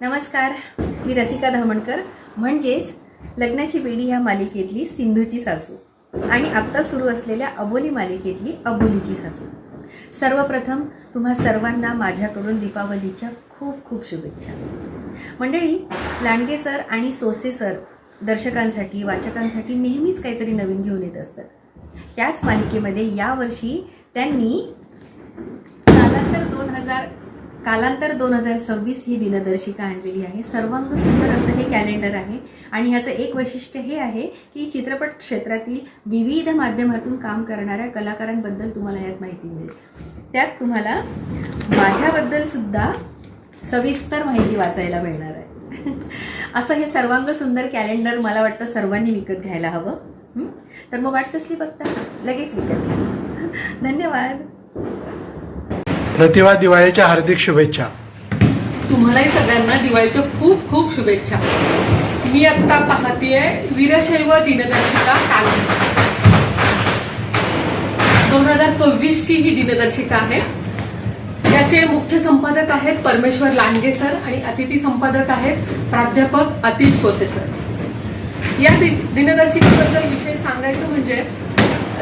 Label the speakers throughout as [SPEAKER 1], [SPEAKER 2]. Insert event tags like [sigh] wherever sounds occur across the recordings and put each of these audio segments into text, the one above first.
[SPEAKER 1] नमस्कार मी रसिका धामणकर. म्हणजेच लग्नाची बेडी ह्या मालिकेतली सिंधूची सासू आणि आत्ता सुरू असलेल्या अबोली मालिकेतली अबोलीची सासू. सर्वप्रथम तुम्हा सर्वांना माझ्याकडून दीपावलीच्या खूप खूप शुभेच्छा. मंडळी लांडगे सर आणि सोसे सर दर्शकांसाठी वाचकांसाठी नेहमीच काहीतरी नवीन घेऊन येत असतात. त्याच मालिकेमध्ये यावर्षी त्यांनी कालांतर दोन हजार सव्वीस ही दिनदर्शिका आणलेली आहे. सर्वांग सुंदर असं हे कॅलेंडर आहे. आणि ह्याचं एक वैशिष्ट्य हे आहे की चित्रपट क्षेत्रातील विविध माध्यमातून काम करणाऱ्या कलाकारांबद्दल तुम्हाला यात माहिती मिळेल. त्यात तुम्हाला माझ्याबद्दल सुद्धा सविस्तर माहिती वाचायला मिळणार आहे. [laughs] असं हे सर्वांग सुंदर कॅलेंडर मला वाटतं सर्वांनी विकत घ्यायला हवं. तर मग वाट कसली बघता? लगेच विकत घ्या. [laughs] धन्यवाद.
[SPEAKER 2] प्रतिभा दिवाळीच्या हार्दिक शुभेच्छा.
[SPEAKER 3] तुम्हालाही सगळ्यांना दिवाळीच्या खूप खूप शुभेच्छा. मी आत्ता पाहतीये वीरशैव दिनदर्शिका काल. दोन हजार सव्वीसची ही दिनदर्शिका आहे. याचे मुख्य संपादक आहेत परमेश्वर लांडगे सर आणि अतिथी संपादक आहेत प्राध्यापक अतिश सोसे सर. या दि दिनदर्शिकेबद्दल विशेष सांगायचं म्हणजे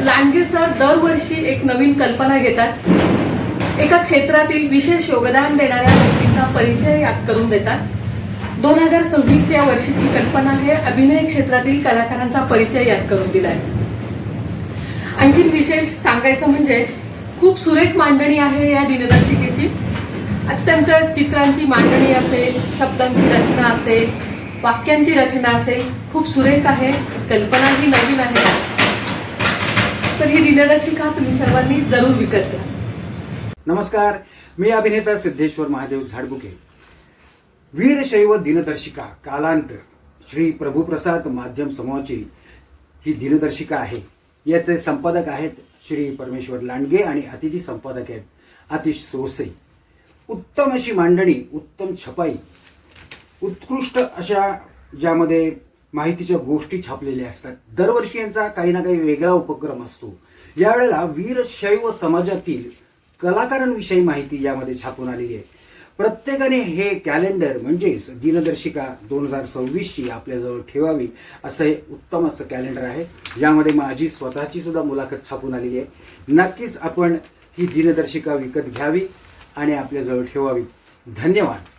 [SPEAKER 3] लांडगे सर दरवर्षी एक नवीन कल्पना घेतात. एका क्षेत्रातील विशेष योगदान देणाऱ्या व्यक्तींचा परिचय यात करून देतात. दोन हजार सव्वीस या वर्षीची कल्पना आहे अभिनय क्षेत्रातील कलाकारांचा परिचय यात करून दिलाय. आणखीन विशेष सांगायचं म्हणजे खूप सुरेख मांडणी आहे या दिनदर्शिकेची. अत्यंत चित्रांची मांडणी असेल शब्दांची रचना असेल वाक्यांची रचना असेल खूप सुरेख आहे कल्पना ही नवीन आहे. तर ही दिनदर्शिका तुम्ही सर्वांनी जरूर विकत घ्या.
[SPEAKER 4] नमस्कार मी अभिनेता सिद्धेश्वर महादेव झाडबुके. वीरशैव दिनदर्शिका कालांतर श्री प्रभुप्रसाद माध्यम समूहाची ही दिनदर्शिका आहे. याचे संपादक आहेत श्री परमेश्वर लांडगे आणि अतिथी संपादक आहेत आतिश सोसे उत्तम अशी मांडणी उत्तम छपाई उत्कृष्ट अशा ज्यामध्ये माहितीच्या गोष्टी छापलेल्या असतात. दरवर्षी यांचा काही ना काही वेगळा उपक्रम असतो. यावेळेला वीरशैव समाजातील कलाकारांविषयी माहिती यामध्ये छापून आलेली आहे. प्रत्येकाने हे कॅलेंडर म्हणजेच दिनदर्शिका दोन हजार सव्वीसची आपल्याजवळ ठेवावी असं हे उत्तम असं कॅलेंडर आहे. यामध्ये माझी स्वतःची सुद्धा मुलाखत छापून आलेली आहे. नक्कीच आपण ही दिनदर्शिका विकत घ्यावी आणि आपल्याजवळ ठेवावी. धन्यवाद.